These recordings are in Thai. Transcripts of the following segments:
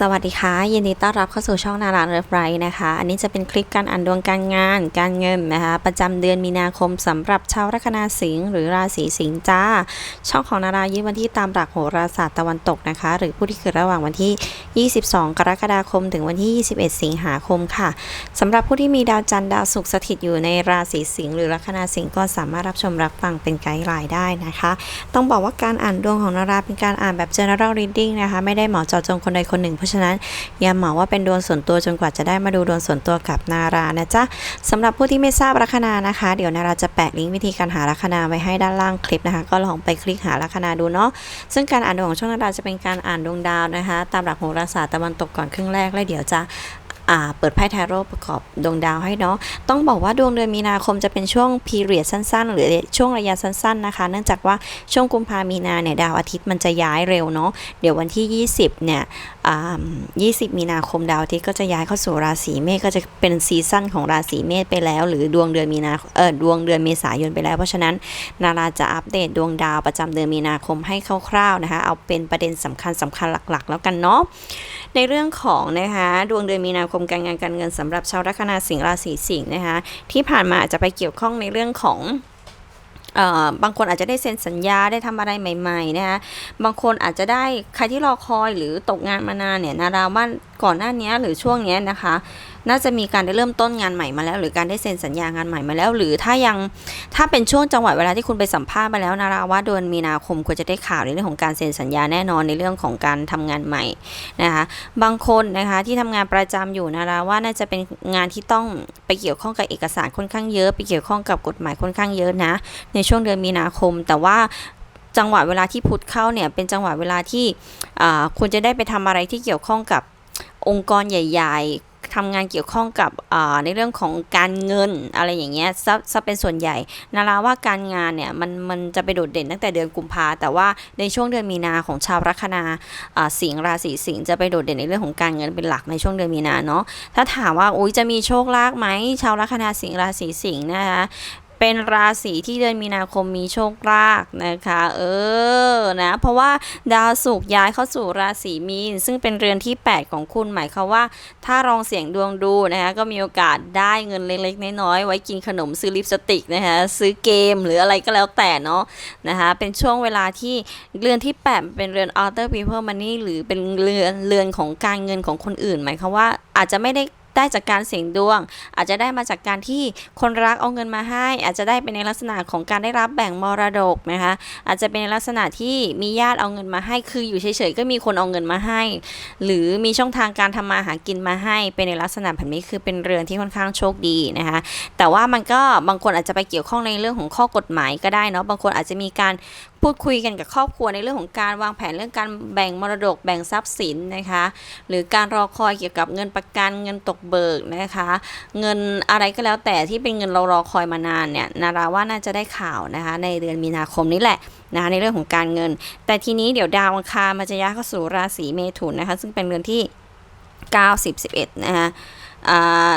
สวัสดีค่ะ ยินดีต้อนรับเข้าสู่ช่องนาราเลิฟไรนะคะ อันนี้จะเป็นคลิปการอ่านดวงการงาน การเงินนะคะ ประจำเดือนมีนาคมสำหรับชาวลัคนาสิงห์หรือราศีสิงห์จ้า ช่องของนารายึดวันที่ตามหลักโหราศาสตร์ตะวันตกนะคะ หรือผู้ที่เกิดระหว่างวันที่ 22 กรกฎาคม ถึงวันที่ 21 สิงหาคมค่ะสำหรับผู้ที่มีดาวจันทร์ดาวศุกร์สถิตอยู่ในราศีสิงห์หรือลัคนาสิงห์ก็สามารถรับชมรับฟังเป็นไกด์ไลน์ได้นะคะ ต้องบอกว่าการอ่านดวงของนาราเป็นการอ่านแบบ general reading นะคะ ไม่ได้เหมาะเจาะจงคนใดคนหนึ่งราะฉะนั้นอย่าเหมาว่าเป็นดวงส่วนตัวจนกว่าจะได้มาดูดวงส่วนตัวกับนารานะจ๊ะสำหรับผู้ที่ไม่ทราบลัคนานะคะ เดี๋ยวนาราจะแปะลิงก์วิธีการหาลัคนาไว้ให้ด้านล่างคลิปนะคะ ก็ลองไปคลิกหาลัคนาดูเนาะซึ่งการอ่านดวงของช่องนาราจะเป็นการอ่านดวงดาวนะคะ ตามหลักโหราศาสตร์ตะวันตกก่อนครึ่งแรกแล้วเดี๋ยวจะอ่าเปิดไพ่ทาโร่ประกอบดวงดาวให้เนาะ ต้องบอกว่าดวงเดือนมีนาคมจะเป็นช่วงพีเรียดสั้น ๆ หรือช่วงระยะสั้น ๆ นะคะ เนื่องจากว่าช่วงกุมภามีนาเนี่ยดาวอาทิตย์มันจะย้ายเร็วเนาะ เดี๋ยววันที่ 20 เนี่ย 20 มีนาคมดาวอาทิตย์ก็จะย้ายเข้าสู่ราศีเมษก็จะเป็นซีซั่นของราศีเมษไปแล้ว หรือดวงเดือนมีนาเออดวงเดือนเมษายนไปแล้ว เพราะฉะนั้นนาราจะอัปเดตดวงดาวประจำเดือนมีนาคมให้คร่าวๆนะคะ เอาเป็นประเด็นสำคัญสำคัญหลักๆ แล้วกันเนาะในเรื่องของนะคะดวงเดือนมีนาคมการงานการเงินสำหรับชาวลัคนาสิงห์ราศีสิงห์นะคะที่ผ่านมาอาจจะไปเกี่ยวข้องในเรื่องของ บางคนอาจจะได้เซ็นสัญญาได้ทำอะไรใหม่ๆนะคะบางคนอาจจะได้ใครที่รอคอยหรือตกงานมานานเนี่ยนาราว่าก่อนหน้านี้หรือช่วงเนี้ยนะคะ น่าจะมีการได้เริ่มต้นงานใหม่มาแล้ว หรือการได้เซ็นสัญญางานใหม่มาแล้ว หรือถ้ายังถ้าเป็นช่วงจังหวะเวลาที่คุณไปสัมภาษณ์มาแล้วนาราว่าเดือนมีนาคมควรจะได้ข่าวในเรื่องของการเซ็นสัญญาแน่นอนในเรื่องของการทำงานใหม่นะคะบางคนนะคะที่ทำงานประจำอยู่นาราว่าน่าจะเป็นงานที่ต้องไปเกี่ยวข้องกับเอกสารค่อนข้างเยอะ ไปเกี่ยวข้องกับกฎหมายค่อนข้างเยอะนะ ในช่วงเดือนมีนาคม แต่ว่าจังหวะเวลาที่พุธเข้าเนี่ยเป็นจังหวะเวลาที่คุณจะได้ไปทำอะไรที่เกี่ยวข้องกับองค์กรใหญ่ ๆ ทำงานเกี่ยวข้องกับในเรื่องของการเงินอะไรอย่างเงี้ยซะซะเป็นส่วนใหญ่ นาราว่าการงานเนี่ยมันมันจะไปโดดเด่นตั้งแต่เดือนกุมภาแต่ว่าในช่วงเดือนมีนาของชาวลัคนาอ่าสิงห์ราศีสิงห์จะไปโดดเด่นในเรื่องของการเงินเป็นหลักในช่วงเดือนมีนาเนาะถ้าถามว่าอุ้ยจะมีโชคลาภไหมชาวลัคนาสิงห์ราศีสิงห์นะคะ เป็นราศีที่เดือนมีนาคมมีโชคลาภนะคะ เออนะ เพราะว่าดาวศุกร์ย้ายเข้าสู่ราศีมีน ซึ่งเป็นเรือนที่ 8 ของคุณหมายความว่า ถ้าลองเสี่ยงดวงดูนะคะก็มีโอกาสได้เงินเล็กๆน้อยๆไว้กินขนมซื้อลิปสติกนะคะซื้อเกมหรืออะไรก็แล้วแต่เนาะนะคะเป็นช่วงเวลาที่เรือนที่ 8 เป็นเรือน outer people money หรือเป็นเรือนเรือนของการเงินของคนอื่น หมายความว่าอาจจะไม่ได้ ได้จากการเสี่ยงดวง อาจจะได้มาจากการที่คนรักเอาเงินมาให้ อาจจะได้เป็นในลักษณะของการได้รับแบ่งมรดกนะคะอาจจะเป็นในลักษณะที่มีญาติเอาเงินมาให้ คืออยู่เฉยๆก็มีคนเอาเงินมาให้ หรือมีช่องทางการทำมาหากินมาให้ เป็นในลักษณะแบบนี้คือเป็นเรือนที่ค่อนข้างโชคดีนะคะแต่ว่ามันก็บางคนอาจจะไปเกี่ยวข้องในเรื่องของข้อกฎหมายก็ได้เนาะบางคนอาจจะมีการ พูดคุยกันกับครอบครัวในเรื่องของการวางแผนเรื่องการแบ่งมรดกแบ่งทรัพย์สินนะคะ หรือการรอคอยเกี่ยวกับเงินประกันเงินตกเบิกนะคะ เงินอะไรก็แล้วแต่ที่เป็นเงินเรารอคอยมานานเนี่ยนาราว่าน่าจะได้ข่าวนะคะ ในเดือนมีนาคมนี้แหละนะคะในเรื่องของการเงิน แต่ทีนี้เดี๋ยวดาวอังคารมันจะย้ายเข้าสู่ราศีเมถุนนะคะ ซึ่งเป็นเรือนที่ 9 10 11นะคะอ่า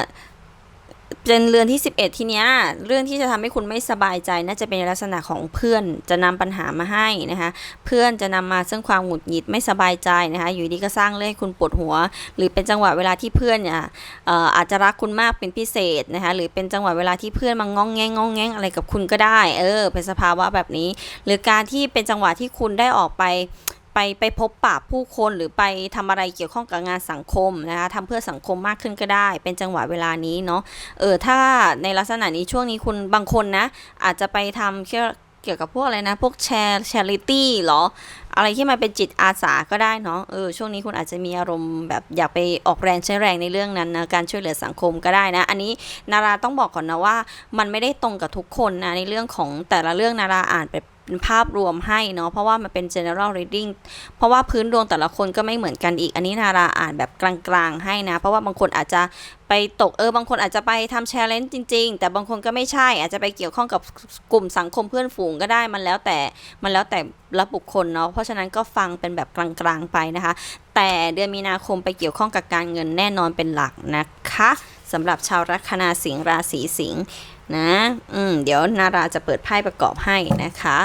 เป็นเรือนที่ 11 ทีเนี้ยเรื่องที่จะทำให้คุณไม่สบายใจน่าจะเป็นลักษณะของเพื่อนจะนำปัญหามาให้นะคะเพื่อนจะนำมาซึ่งความหงุดหงิดไม่สบายใจนะคะอยู่ดีก็สร้างเรื่องให้คุณปวดหัว หรือเป็นจังหวะเวลาที่เพื่อนเนี่ยเอ่ออาจจะรักคุณมากเป็นพิเศษนะคะหรือเป็นจังหวะเวลาที่เพื่อนมางองแงงงองแงงอะไรกับคุณก็ได้เออเป็นสภาวะแบบนี้ หรือการที่เป็นจังหวะที่คุณได้ออกไป ไปไปพบปะผู้คนหรือไปทำอะไรเกี่ยวข้องกับงานสังคมนะคะทำเพื่อสังคมมากขึ้นก็ได้ เป็นจังหวะเวลานี้เนาะเออถ้าในลักษณะนี้ช่วงนี้คุณบางคนนะ อาจจะไปทำเกี่ยวกับพวกอะไรนะ พวกแชร์แชริตี้หรอ อะไรที่มันเป็นจิตอาสาก็ได้เนาะเออช่วงนี้คุณอาจจะมีอารมณ์แบบอยากไปออกแรงใช้แรงในเรื่องนั้นนะการช่วยเหลือสังคมก็ได้นะ อันนี้นาราต้องบอกก่อนนะว่า มันไม่ได้ตรงกับทุกคนนะในเรื่องของแต่ละเรื่องนาราอ่านไป เป็นภาพรวมให้เนาะเพราะว่ามันเป็น general reading เพราะว่าพื้นดวงแต่ละคนก็ไม่เหมือนกันอีก อันนี้นาราอ่านแบบกลางๆให้นะ เพราะว่าบางคนอาจจะไปตกเออบางคนอาจจะไปทำ challenge จริง ๆ แต่บางคนก็ไม่ใช่ อาจจะไปเกี่ยวข้องกับกลุ่มสังคมเพื่อนฝูงก็ได้มันแล้วแต่มันแล้วแต่ละบุคคลเนาะเพราะฉะนั้นก็ฟังเป็นแบบกลางๆไปนะคะ แต่เดือนมีนาคมไปเกี่ยวข้องกับการเงินแน่นอนเป็นหลักนะคะสำหรับชาวลัคนาสิงห์ราศีสิงห์ นะ อืม เดี๋ยวนาราจะเปิดไพ่ประกอบให้นะคะ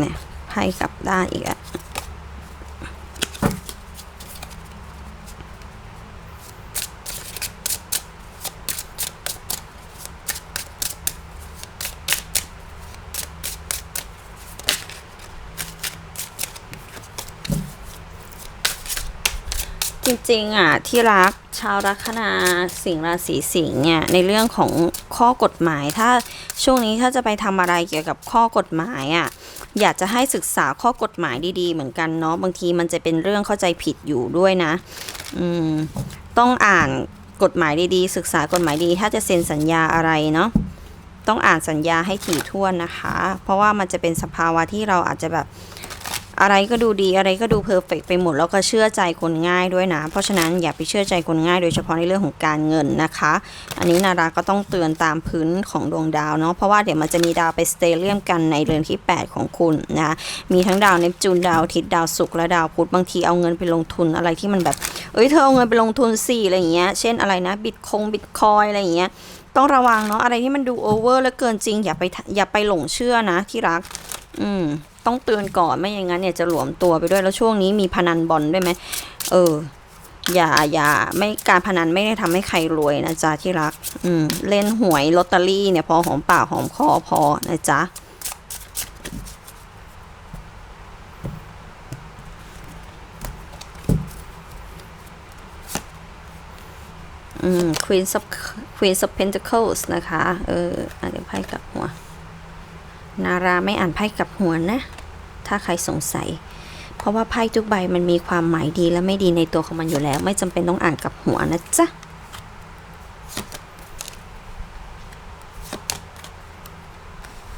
นี่ไพ่กลับด้านอีกอะ จริงๆอะที่รักชาวลัคนาสิงห์ราศีสิงห์เนี่ยในเรื่องของข้อกฎหมาย ถ้าช่วงนี้ถ้าจะไปทำอะไรเกี่ยวกับข้อกฎหมายอะอยากจะให้ศึกษาข้อกฎหมายดีๆ เหมือนกันเนาะบางทีมันจะเป็นเรื่องเข้าใจผิดอยู่ด้วยนะอืมต้องอ่านกฎหมายดีๆ ศึกษากฎหมายดี ถ้าจะเซ็นสัญญาอะไรเนาะต้องอ่านสัญญาให้ถี่ถ้วนนะคะ เพราะว่ามันจะเป็นสภาวะที่เราอาจจะแบบ อะไรก็ดูดีอะไรก็ดูเพอร์เฟกไปหมดแล้วก็เชื่อใจคนง่ายด้วยนะ เพราะฉะนั้นอย่าไปเชื่อใจคนง่าย โดยเฉพาะในเรื่องของการเงินนะคะ อันนี้นาราก็ต้องเตือนตามพื้นของดวงดาวเนาะเพราะว่าเดี๋ยวมันจะมีดาวไปสเตเลียมกันในเรือนที่ 8 ของคุณนะมีทั้งดาวเนปจูนดาวทิตย์ดาวศุกร์และดาวพุธบางทีเอาเงินไปลงทุนอะไรที่มันแบบเอ้ยเธอเอาเงินไปลงทุนสี่อะไรอย่างเงี้ยเช่นอะไรนะบิตคงบิตคอยอะไรอย่างเงี้ยต้องระวังเนาะอะไรที่มันดูโอเวอร์แล้วเกินจริงอย่าไปอย่าไปหลงเชื่อนะที่รัก อืม ต้องเตือนก่อนไม่อย่างนั้นเนี่ยจะหลวมตัวไปด้วยแล้วช่วงนี้มีพนันบอลด้วยไหมเอออย่าอย่าไม่การพนันไม่ได้ทำให้ใครรวยนะจ๊ะที่รัก อืมเล่นหวยลอตเตอรี่เนี่ยพอหอมปากหอมคอพอนะจ๊ะอืม Queen of Queen of Pentacles นะคะ เอออะเดี๋ยวไพ่กับหัว นาราไม่อ่านไพ่กับหัวนะ ถ้าใครสงสัย เพราะว่าไพ่ทุกใบมันมีความหมายดีและไม่ดีในตัวของมันอยู่แล้ว ไม่จำเป็นต้องอ่านกับหัวนะจ๊ะ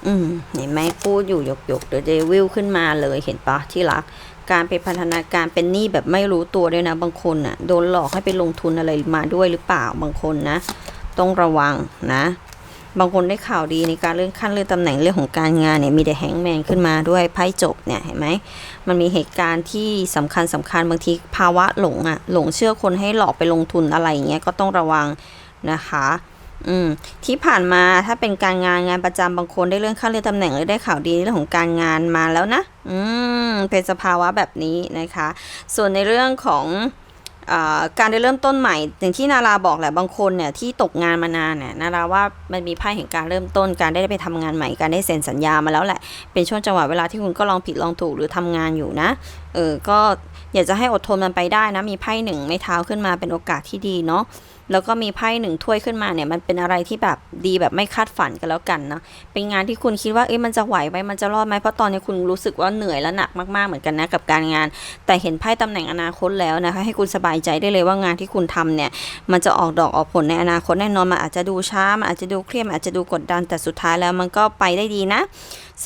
อืมเห็นไหมพูดอยู่หยกหยกเดอะเดวิลขึ้นมาเลยเห็นปะที่รัก การเป็นพันธนาการเป็นหนี้แบบไม่รู้ตัวด้วยนะ บางคนน่ะโดนหลอกให้ไปลงทุนอะไรมาด้วยหรือเปล่าบางคนนะ ต้องระวังนะ บางคนได้ข่าวดีในการเลื่อนขั้นเลื่อนตำแหน่งเรื่องของการงานเนี่ยมีแต่แฮงแมนขึ้นมาด้วยไพ่จบเนี่ยเห็นไหมมันมีเหตุการณ์ที่สำคัญสำคัญบางทีภาวะหลงอะหลงเชื่อคนให้หลอกไปลงทุนอะไรอย่างเงี้ยก็ต้องระวังนะคะอืมที่ผ่านมาถ้าเป็นการงานงานประจำบางคนได้เลื่อนขั้นเลื่อนตำแหน่งหรือได้ข่าวดีเรื่องของการงานมาแล้วนะ อืมเป็นสภาวะแบบนี้นะคะ ส่วนในเรื่องของ การได้เริ่มต้นใหม่อย่างที่นาราบอกแหละบางคนเนี่ยที่ตกงานมานานเนี่ยนาราว่ามันมีไพ่แห่งการเริ่มต้น การได้ไปทำงานใหม่ การได้เซ็นสัญญามาแล้วแหละ เป็นช่วงจังหวะเวลาที่คุณก็ลองผิดลองถูกหรือทำงานอยู่นะเออก็อยากจะให้อดทนมันไปได้นะมีไพ่หนึ่งไม่เท้าขึ้นมาเป็นโอกาสที่ดีเนาะ แล้วก็มีไพ่หนึ่งถ้วยขึ้นมาเนี่ยมันเป็นอะไรที่แบบดีแบบไม่คาดฝันกันแล้วกันนะเป็นงานที่คุณคิดว่าเอ๊ะมันจะไหวไหมมันจะรอดไหมเพราะตอนนี้คุณรู้สึกว่าเหนื่อยและหนักมากๆเหมือนกันนะกับการงาน แต่เห็นไพ่ตำแหน่งอนาคตแล้วนะคะให้คุณสบายใจได้เลยว่างานที่คุณทำเนี่ยมันจะออกดอกออกผลในอนาคตแน่นอนมันอาจจะดูช้ามันอาจจะดูเครียดมันอาจจะดูกดดันแต่สุดท้ายแล้วมันก็ไปได้ดีนะ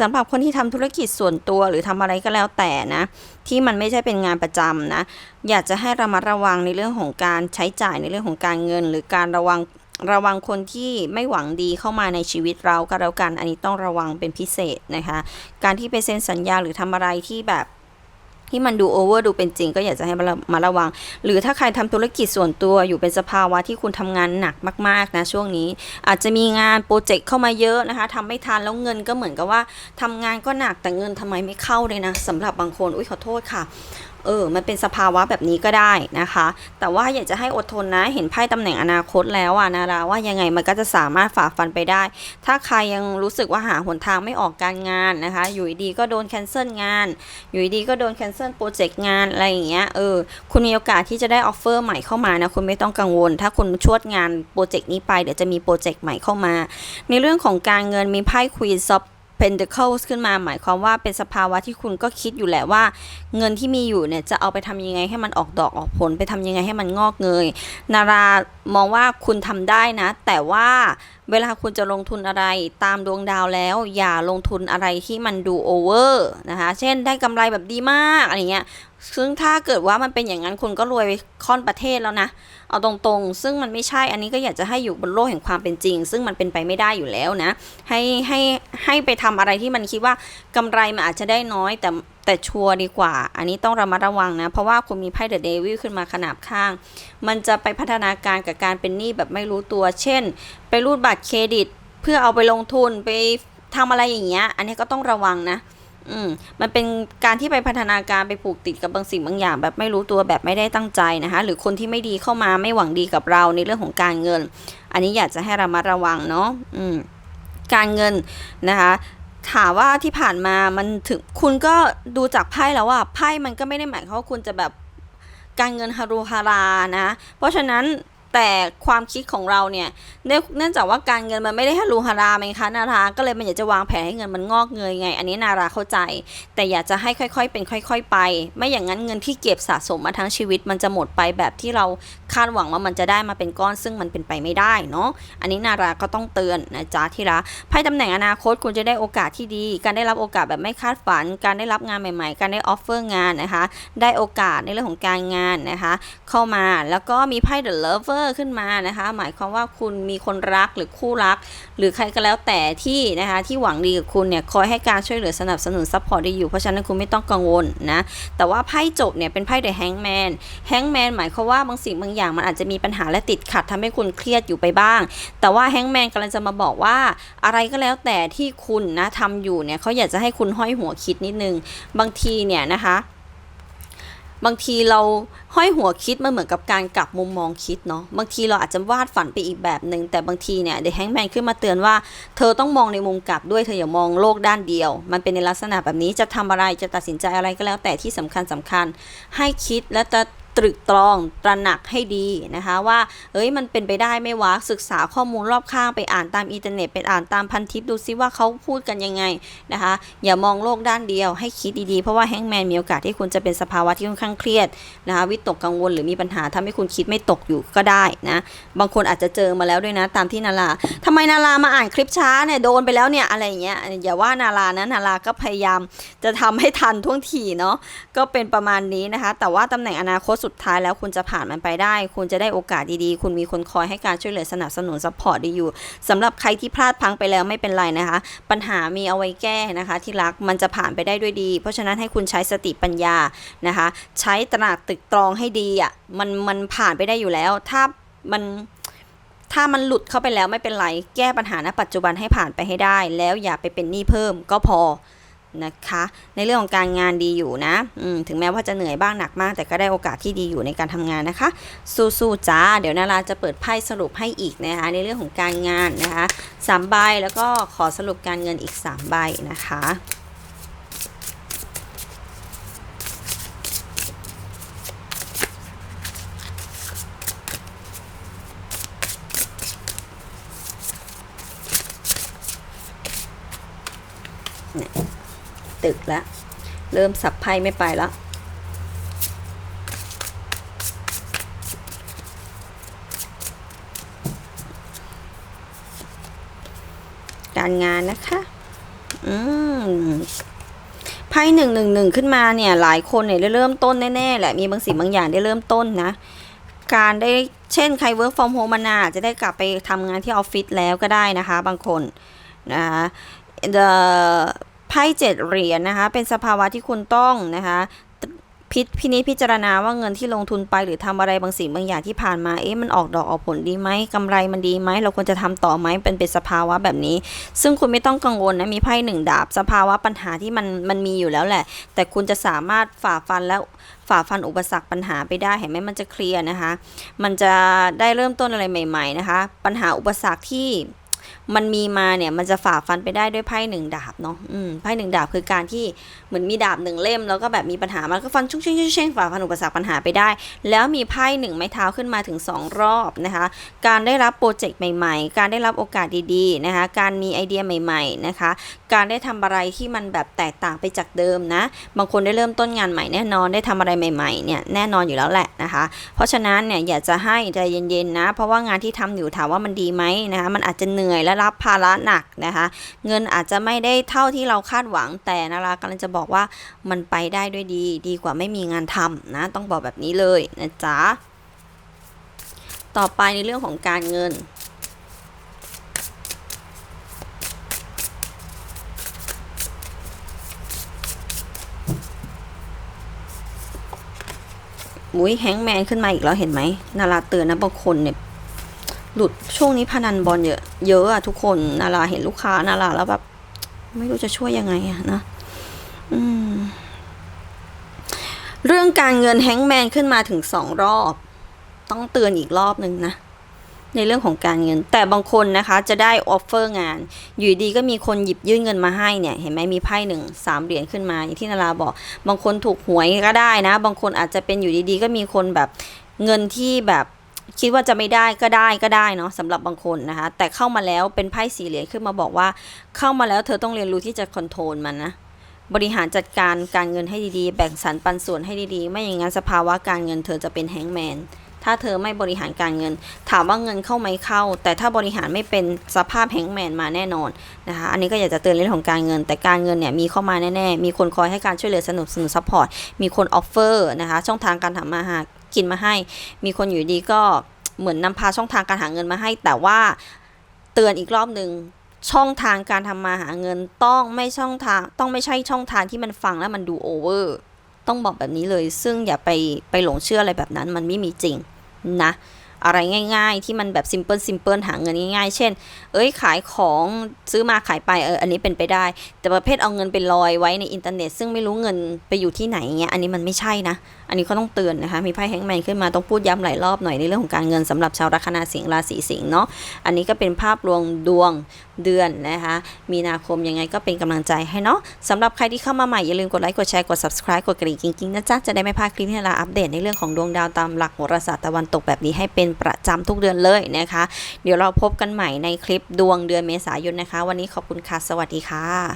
สำหรับคนที่ทำธุรกิจส่วนตัวหรือทำอะไรก็แล้วแต่นะ ที่มันไม่ใช่เป็นงานประจำนะ อยากจะให้ระมัดระวังในเรื่องของการใช้จ่ายในเรื่องของการเงิน หรือการระวังระวังคนที่ไม่หวังดีเข้ามาในชีวิตเราก็แล้วกัน อันนี้ต้องระวังเป็นพิเศษนะคะ การที่ไปเซ็นสัญญาหรือทำอะไรที่แบบ ที่มันดูโอเวอร์ดูเป็นจริง ก็อยากจะให้มาระวัง หรือถ้าใครทำธุรกิจส่วนตัวอยู่เป็นสภาวะที่คุณทำงานหนักมากๆนะช่วงนี้ อาจจะมีงานโปรเจกต์เข้ามาเยอะนะคะทำไม่ทันแล้วเงินก็เหมือนกับว่าทำงานก็หนักแต่เงินทำไมไม่เข้าเลยนะสำหรับบางคนอุ้ยขอโทษค่ะ เออ มันเป็นสภาวะแบบนี้ก็ได้นะคะ แต่ว่าอยากจะให้อดทนนะ เห็นไพ่ตำแหน่งอนาคตแล้วอะนาราว่ายังไงมันก็จะสามารถฝ่าฟันไปได้ ถ้าใครยังรู้สึกว่าหาหนทางไม่ออกการงานนะคะ อยู่ดีๆก็โดนแคนเซิลงาน อยู่ดีๆก็โดนแคนเซิลโปรเจกต์งานอะไรอย่างเงี้ย เออ คุณมีโอกาสที่จะได้ออฟเฟอร์ใหม่เข้ามานะ คุณไม่ต้องกังวล ถ้าคุณชวดงานโปรเจกต์นี้ไป เดี๋ยวจะมีโปรเจกต์ใหม่เข้ามา ในเรื่องของการเงินมีไพ่ Queen of Pentacles ขึ้นมาหมายความว่าเป็นสภาวะที่คุณก็คิดอยู่แหละว่า เงินที่มีอยู่เนี่ยจะเอาไปทำยังไงให้มันออกดอกออกผลไปทำยังไงให้มันงอกเงย นารามองว่าคุณทำได้นะ แต่ว่าเวลาคุณจะลงทุนอะไรตามดวงดาวแล้ว อย่าลงทุนอะไรที่มันดูโอเวอร์นะคะ เช่นได้กำไรแบบดีมากอะไรเงี้ย ซึ่งถ้าเกิดว่ามันเป็นอย่างนั้นคุณก็รวยไปค่อนประเทศแล้วนะ เอาตรงๆ ซึ่งมันไม่ใช่ อันนี้ก็อยากจะให้อยู่บนโลกแห่งความเป็นจริง ซึ่งมันเป็นไปไม่ได้อยู่แล้วนะ ให้ให้ให้ไปทำอะไรที่มันคิดว่ากำไรมันอาจจะได้น้อย แต่แต่ชัวร์ดีกว่า อันนี้ต้องระมัดระวังนะ เพราะว่าคุณมีไพ่เดอะเดวิลขึ้นมาขนาบข้าง มันจะไปพัฒนาการกับการเป็นหนี้แบบไม่รู้ตัว เช่น ไปรูดบัตรเครดิต เพื่อเอาไปลงทุนไปทำอะไรอย่างเงี้ย อันนี้ก็ต้องระวังนะ อืมมันเป็นการที่ไปพัฒนาการไปผูกติดกับบางสิ่งบางอย่าง แบบไม่รู้ตัวแบบไม่ได้ตั้งใจนะคะ หรือคนที่ไม่ดีเข้ามาไม่หวังดีกับเราในเรื่องของการเงิน อันนี้อยากจะให้ระมัดระวังเนาะอืมการเงินนะคะ ถามว่าที่ผ่านมามันถึงคุณก็ดูจากไพ่แล้วว่าไพ่มันก็ไม่ได้หมายความว่าคุณจะแบบการเงินฮารุฮารานะ เพราะฉะนั้น แต่ความคิดของเราเนี่ยเนื่องจากว่าการเงินมันไม่ได้ฮารุฮาราไหมคะนาราก็เลยมันอยากจะวางแผนให้เงินมันงอกเงยไง อันนี้นาราเข้าใจ แต่อยากจะให้ค่อยๆ เป็นค่อย ๆ ไป ไม่อย่างนั้นเงินที่เก็บสะสมมาทั้งชีวิตมันจะหมดไปแบบที่เราคาดหวังว่ามันจะได้มาเป็นก้อนซึ่งมันเป็นไปไม่ได้เนาะอันนี้นาราก็ต้องเตือนนะจ๊ะที่รักไพ่ตำแหน่งอนาคตคุณจะได้โอกาสที่ดี การได้รับโอกาสแบบไม่คาดฝัน การได้รับงานใหม่ ๆ การได้ออฟเฟอร์งานนะคะ ได้โอกาสในเรื่องของการงานนะคะ เข้ามาแล้วก็มีไพ่เดอะเลเวอร์ Lover ขึ้นมานะคะ หมายความว่าคุณมีคนรักหรือคู่รัก หรือใครก็แล้วแต่ที่นะคะที่หวังดีกับคุณเนี่ยคอยให้การช่วยเหลือสนับสนุนซัพพอร์ตได้อยู่เพราะฉะนั้นคุณไม่ต้องกังวลนะแต่ว่าไพ่จบเนี่ยเป็นไพ่ The Hangman Hangman หมายความว่าบางสิ่งบางอย่างมันอาจจะมีปัญหาและติดขัดทำให้คุณเครียดอยู่ไปบ้าง แต่ว่า Hangman กำลังจะมาบอกว่าอะไรก็แล้วแต่ที่คุณนะทำอยู่เนี่ยเขาอยากจะให้คุณห้อยหัวคิดนิดนึงบางทีเนี่ยนะคะ บางทีเราห้อยหัวคิดมันเหมือนกับการกลับมุมมองคิดเนาะบางทีเราอาจจะวาดฝันไปอีกแบบหนึ่งแต่บางทีเนี่ยเด e แฮงแมนขึ้นมาเตือนว่า เธอต้องมองในมุมกลับด้วยเธออย่ามองโลกด้านเดียว มันเป็นในลักษณะแบบนี้จะทำอะไรจะตัดสินใจอะไรก็แล้วแต่ที่สำคัญสำคัญ ให้คิดและจะ ตรึกตรองตระหนักให้ดีนะคะว่าเอ้ยมันเป็นไปได้ไหมวะศึกษาข้อมูลรอบข้างไปอ่านตามอินเทอร์เน็ตไปอ่านตามพันทิปดูซิว่าเขาพูดกันยังไงนะคะอย่ามองโลกด้านเดียวให้คิดดีๆ เพราะว่าแฮงแมนมีโอกาสที่คุณจะเป็นสภาวะที่ค่อนข้างเครียดนะคะวิตกกังวลหรือมีปัญหาทำให้คุณคิดไม่ตกอยู่ก็ได้นะบางคนอาจจะเจอมาแล้วด้วยนะตามที่นาราทำไมนารามาอ่านคลิปช้าเนี่ยโดนไปแล้วเนี่ยอะไรอย่างเงี้ยอย่าว่านารานะนาราก็พยายามจะทำให้ทันท่วงทีเนาะก็เป็นประมาณนี้นะคะแต่ว่าตำแหน่งอนาคตสุดท้ายแล้วคุณจะผ่านมันไปได้ คุณจะได้โอกาสดีๆ คุณมีคนคอยให้การช่วยเหลือสนับสนุนซัพพอร์ตดีอยู่สำหรับใครที่พลาดพังไปแล้วไม่เป็นไรนะคะ ปัญหามีเอาไว้แก้นะคะ ที่รักมันจะผ่านไปได้ด้วยดี เพราะฉะนั้นให้คุณใช้สติปัญญานะคะ ใช้ตระหนักตึกตรองให้ดีอะมันมันผ่านไปได้อยู่แล้ว ถ้ามันถ้ามันหลุดเข้าไปแล้วไม่เป็นไร แก้ปัญหาณปัจจุบันให้ผ่านไปให้ได้ แล้วอย่าไปเป็นหนี้เพิ่มก็พอ นะคะ ในเรื่องของการงานดีอยู่นะถึงแม้ว่าจะเหนื่อยบ้างหนักมาก แต่ก็ได้โอกาสที่ดีอยู่ในการทำงานนะคะ สู้ๆจ้า เดี๋ยวนาราจะเปิดไพ่สรุปให้อีกนะคะ ในเรื่องของการงานนะคะสามใบแล้วก็ขอสรุปการเงินอีกสามใบนะคะ ตึกแล้วเริ่มสับไพ่ไม่ไปแล้วการงานนะคะ อืม ไพ่หนึ่งหนึ่งหนึ่งขึ้นมาเนี่ย หลายคนเนี่ยได้เริ่มต้นแน่ๆแหละ มีบางสิ่งบางอย่างได้เริ่มต้นนะ การได้ เช่น ใคร work from home มานาจะได้กลับไปทำงานที่ออฟฟิศแล้วก็ได้นะคะ บางคน นะคะ the ไพ่เจ็ดเหรียญนะคะ เป็นสภาวะที่คุณต้องนะคะพิพินิจพิจารณาว่าเงินที่ลงทุนไปหรือทำอะไรบางสิ่งบางอย่างที่ผ่านมาเอ๊ะมันออกดอกออกผลดีไหมกำไรมันดีไหมเราควรจะทำต่อไหมเป็นเป็นสภาวะแบบนี้ ซึ่งคุณไม่ต้องกังวลนะมีไพ่หนึ่งดาบ สภาวะปัญหาที่มันมันมีอยู่แล้วแหละ แต่คุณจะสามารถฝ่าฟันแล้วฝ่าฟันอุปสรรคปัญหาไปได้เห็นไหมมันจะเคลียร์นะคะ มันจะได้เริ่มต้นอะไรใหม่ ๆ นะคะ ปัญหาอุปสรรคที่ มันมีมาเนี่ยมันจะฝ่าฟันไปได้ด้วยไพ่หนึ่งดาบเนาะอืมไพ่หนึ่งดาบคือการที่เหมือนมีดาบหนึ่งเล่ม แล้วก็แบบมีปัญหามันก็ฟันชุ่งเช่งชุ่งเช่งฝ่าฟันอุปสรรคปัญหาไปได้ แล้วมีไพ่หนึ่งไม้เท้าขึ้นมาถึง 2 รอบนะคะ การได้รับโปรเจกต์ใหม่ ๆ การได้รับโอกาสดีๆนะคะ การมีไอเดียใหม่ ๆนะคะ การได้ทำอะไรที่มันแบบแตกต่างไปจากเดิมนะ บางคนได้เริ่มต้นงานใหม่แน่นอนได้ทำอะไรใหม่ๆเนี่ยแน่นอนอยู่แล้วแหละนะคะ เพราะฉะนั้นเนี่ยอยากจะให้ใจเย็นๆนะ เพราะว่างานที่ทำอยู่ถามว่ามันดีไหมนะคะมันอาจจะเหนื่อยและรับภาระหนักนะคะ เงินอาจจะไม่ได้เท่าที่เราคาดหวังแต่นารากำลังจะบอกว่ามันไปได้ด้วยดี ดีกว่าไม่มีงานทำนะ ต้องบอกแบบนี้เลยนะจ๊ะต่อไปในเรื่องของการเงินมุ้ยแฮงแมนขึ้นมาอีกแล้วเห็นไหมนาราเตือนนะบางคนเนี่ย หลุดช่วงนี้พนันบอลเยอะเยอะอะทุกคนนาราเห็นลูกค้านาราแล้วแบบไม่รู้จะช่วยยังไงอะนะอืมเรื่องการเงินแฮงแมนขึ้นมาถึงสองรอบ ต้องเตือนอีกรอบหนึ่งนะในเรื่องของการเงิน แต่บางคนนะคะจะได้ออฟเฟอร์งาน อยู่ดีก็มีคนหยิบยื่นเงินมาให้เนี่ย เห็นไหมมีไพ่หนึ่งสามเหรียญขึ้นมา อย่างที่นาราบอก บางคนถูกหวยก็ได้นะ บางคนอาจจะเป็นอยู่ดีๆ ก็มีคนแบบเงินที่แบบ คิดว่าจะไม่ได้ก็ได้ก็ได้เนาะสำหรับบางคนนะคะ แต่เข้ามาแล้วเป็นไพ่สี่เหรียญขึ้นมาบอกว่า เข้ามาแล้วเธอต้องเรียนรู้ที่จะคอนโทรลมันนะบริหารจัดการการเงินให้ดีๆ แบ่งสรรปันส่วนให้ดีๆ ไม่อย่างนั้นสภาวะการเงินเธอจะเป็นแฮงแมน ถ้าเธอไม่บริหารการเงิน ถามว่าเงินเข้าไหมเข้า แต่ถ้าบริหารไม่เป็นสภาพแฮงแมนมาแน่นอนนะคะ อันนี้ก็อยากจะเตือนเรื่องของการเงิน แต่การเงินเนี่ยมีเข้ามาแน่ๆ มีคนคอยให้การช่วยเหลือสนับสนุนซัพพอร์ต มีคนออฟเฟอร์นะคะ ช่องทางการทำมาหา กินมาให้ มีคนอยู่ดีก็เหมือนนำพาช่องทางการหาเงินมาให้ แต่ว่าเตือนอีกรอบหนึ่งช่องทางการทำมาหาเงินต้องไม่ช่องทางต้องไม่ใช่ช่องทางที่มันฟังแล้วมันดูโอเวอร์ต้องบอกแบบนี้เลย ซึ่งอย่าไปไปหลงเชื่ออะไรแบบนั้น มันไม่มีจริงนะ อะไรง่าย ๆ ที่มันแบบซิมเพิลซิมเพิลหาเงินง่ายๆ เช่น เอ้ยขายของซื้อมาขายไปเอออันนี้เป็นไปได้ แต่ประเภทเอาเงินไปลอยไว้ในอินเทอร์เน็ต ซึ่งไม่รู้เงินไปอยู่ที่ไหนเงี้ยอันนี้มันไม่ใช่นะ อันนี้ก็ต้องเตือนนะคะ มีไพ่แฮงแมนขึ้นมาต้องพูดย้ำหลายรอบหน่อยในเรื่องของการเงินสำหรับชาวลัคนาสิงห์ราศีสิงห์เนาะอันนี้ก็เป็นภาพรวมดวงเดือนนะคะ มีนาคมยังไงก็เป็นกำลังใจให้เนาะสำหรับใครที่เข้ามาใหม่อย่าลืมกดไลค์กดแชร์กด subscribe กดกระดิ่งกิ๊งๆนะจ๊ะจะได้ไม่พลาดคลิปที่เราอัปเดตในเรื่องของดวงดาวตามหลักโหราศาสตร์ตะวันตกแบบนี้ให้เป็นประจำทุกเดือนเลยนะคะ เดี๋ยวเราพบกันใหม่ในคลิปดวงเดือนเมษายนนะคะ วันนี้ขอบคุณค่ะ สวัสดีค่ะ